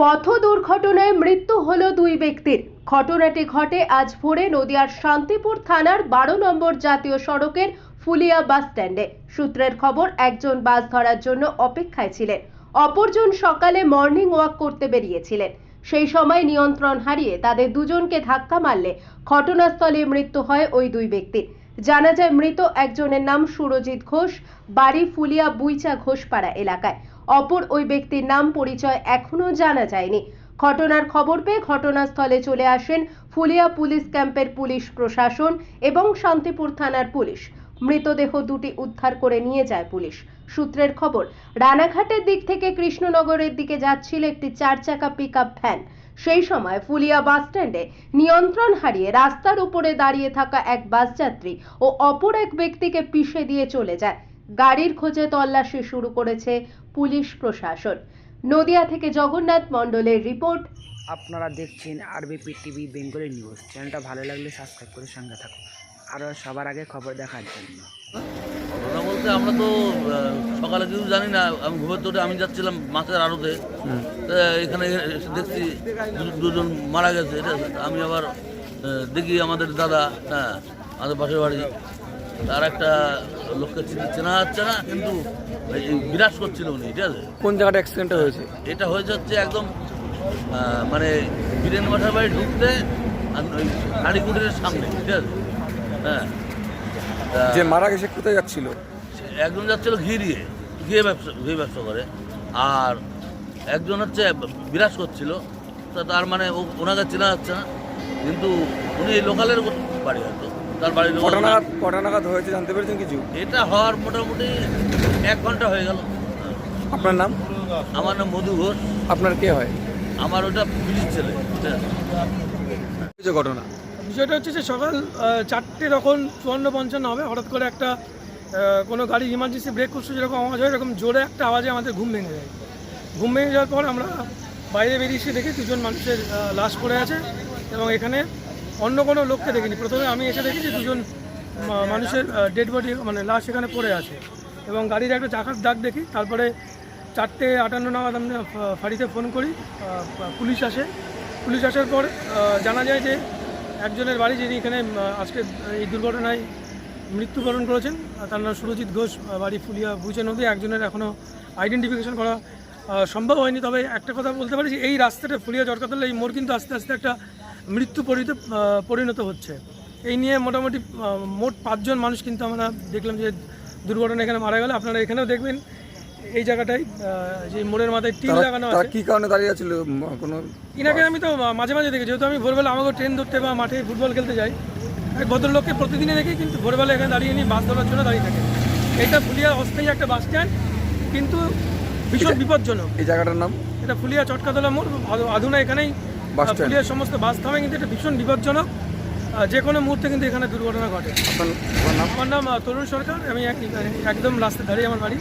পথ দুর্ঘটনায় মৃত্যু হল দুই ব্যক্তির। ঘটনাটি ঘটে আজ ভোরে নদিয়ার শান্তিপুর থানার বারো নম্বর জাতীয় সড়কের ফুলিয়া বাস স্ট্যান্ডে। সূত্রের খবর, একজন বাস ধরার জন্য অপেক্ষায় ছিলেন। অপরজন সকালে মর্নিং ওয়াক করতে বেরিয়েছিলেন। সেই সময় নিয়ন্ত্রণ হারিয়ে তাদের দুজনকে ধাক্কা মারলে ঘটনাস্থলে মৃত্যু হয় ওই দুই ব্যক্তির। জানা যায়, মৃত একজনের নাম সুরজিৎ ঘোষ, বাড়ি ফুলিয়া বুইচা ঘোষপাড়া এলাকায়। অপর ওই ব্যক্তির নাম পরিচয় এখনও জানা যায়নি। ঘটনার খবর পেয়ে ঘটনাস্থলে চলে আসেন ফুলিয়া পুলিশ ক্যাম্পের পুলিশ প্রশাসন এবং শান্তিপুর থানার পুলিশ। মৃতদেহ দুটি উদ্ধার করে নিয়ে যায় পুলিশ। সূত্রের খবর, রানাঘাটের দিক থেকে কৃষ্ণনগরের দিকে যাচ্ছিল একটি চার চাকা পিক ভ্যান সেই সময় ফুলিয়া বাস স্ট্যান্ডে নিয়ন্ত্রণ হারিয়ে রাস্তার উপরে দাঁড়িয়ে থাকা এক বাস যাত্রী ও অপর এক ব্যক্তিকে পিষে দিয়ে চলে যায়। গাড়ির খোঁজে তল্লাশি শুরু করেছে পুলিশ প্রশাসন। নদিয়া থেকে জগন্নাথ মণ্ডলের রিপোর্ট। আপনারা দেখছেন আরবিপি টিভি বেঙ্গলি নিউজ। চ্যানেলটা ভালো লাগলে সাবস্ক্রাইব করে সঙ্গে থাকুন। আরও সবার আগে খবর দেখার জন্য। ঘটনা বলতে আমরা তো সকালে কিছু জানি না। আমি ঘুমের তোটে আমি যাচ্ছিলাম মাছের আড়তে। এখানে এসে দেখছি দু- দুজন মারা গেছে। আছে? আমি আবার দেখি আমাদের দাদা হ্যাঁ আমাদের পাশের বাড়ি। আর একটা লোককে চিন- যাচ্ছে না কিন্তু বিরাজ করছিল উনি ঠিক আছে? কোন জায়গাটা অ্যাক্সিডেন্টটা হয়েছে? এটা হয়েছে হচ্ছে একদম মানে বীরেন মাঠার বাড়ি ঢুকতে আর ওই হাড়িকুটির সামনে ঠিক আছে? হ্যাঁ। যে মারা গেছে কোথায় যাচ্ছিল? একজন যাচ্ছিল ঘি দিয়ে ঘিয়ে ব্যবসা ঘি ব্যবসা করে। আর একজন হচ্ছে বিরাজ করছিল। তা তার মানে ও- ওনাকে চেনা যাচ্ছে না। কিন্তু উনি লোকালের বাড়ি হয়তো। তার বাড়ির লোকাল কটা নাগাদ কটা নাগাদ হয়েছে জানতে পেরেছেন কিছু? এটা হওয়ার মোটামুটি এক ঘণ্টা হয়ে গেল। আপনার নাম? আমার নাম মধু ঘোষ। আপনার কে হয়? আমার ওটা পুলিশ ছেলে। ঘটনা? বিষয়টা হচ্ছে যে সকাল চারটে তখন চুয়ান্ন পঞ্চান্ন হবে। হঠাৎ করে একটা কোনো গাড়ি ইমার্জেন্সি ব্রেক করছে যেরকম আওয়াজ হয় এরকম জোরে একটা আওয়াজে আমাদের ঘুম ভেঙে যায়। ঘুম ভেঙে যাওয়ার পর আমরা বাইরে বেরিয়ে এসে দেখি দুজন মানুষের লাশ পড়ে আছে এবং এখানে অন্য কোনো লোককে দেখিনি। প্রথমে আমি এসে দেখি যে দুজন মানুষের ডেড বডি মানে লাশ এখানে পড়ে আছে। এবং গাড়ির একটা চাকার দাগ দেখি। তারপরে চারটে আটান্ন নাগাদ আমি ফাঁড়িতে ফোন করি পুলিশ আসে। পুলিশ আসার পর জানা যায় যে একজনের বাড়ি যিনি এখানে আজকে এই দুর্ঘটনায় মৃত্যুবরণ করেছেন তার নাম সুরজিৎ ঘোষ বাড়ি ফুলিয়া বুঝে নদী। একজনের এখনও আইডেন্টিফিকেশন করা সম্ভব হয়নি। তবে একটা কথা বলতে পারি যে, এই রাস্তাটা ফুলিয়া জরকাতলা এই মোড় কিন্তু আস্তে আস্তে একটা মৃত্যু পরিণত পরিণত হচ্ছে। এই নিয়ে মোটামুটি মোট পাঁচজন মানুষ কিন্তু আমরা দেখলাম যে দুর্ঘটনা এখানে মারা গেল। আপনারা এখানেও দেখবেন এই জায়গাটায় আহ, যে মোড়ের মাথায় টিন লাগানো আছে। কি কারণে দাঁড়িয়ে উম, কোনো ইনাকে আমি তো মাঝে মাঝে দেখি যেহেতু আমি ভোরবেলা আমাকে ট্রেন ধরতে বা মাঠে ফুটবল খেলতে যাই এক ভদ্রলোককে প্রতিদিনই দেখি কিন্তু ভোরবেলা এখানে দাঁড়িয়ে নিয়ে বাস ধরার জন্য দাঁড়িয়ে থাকে। এটা ফুলিয়া অস্থায়ী একটা বাস স্ট্যান্ড কিন্তু ভীষণ বিপজ্জনক। এই জায়গাটার নাম? এটা ফুলিয়া চটকাতলা মোড় আধুনা এখানেই ফুলিয়ার সমস্ত বাস থামে কিন্তু এটা ভীষণ বিপজ্জনক। যে কোনো মুহূর্তে কিন্তু এখানে দুর্ঘটনা ঘটে। আমার নাম তরুণ সরকার। আমি এক- একদম রাস্তায় দাঁড়িয়ে আমার বাড়ি।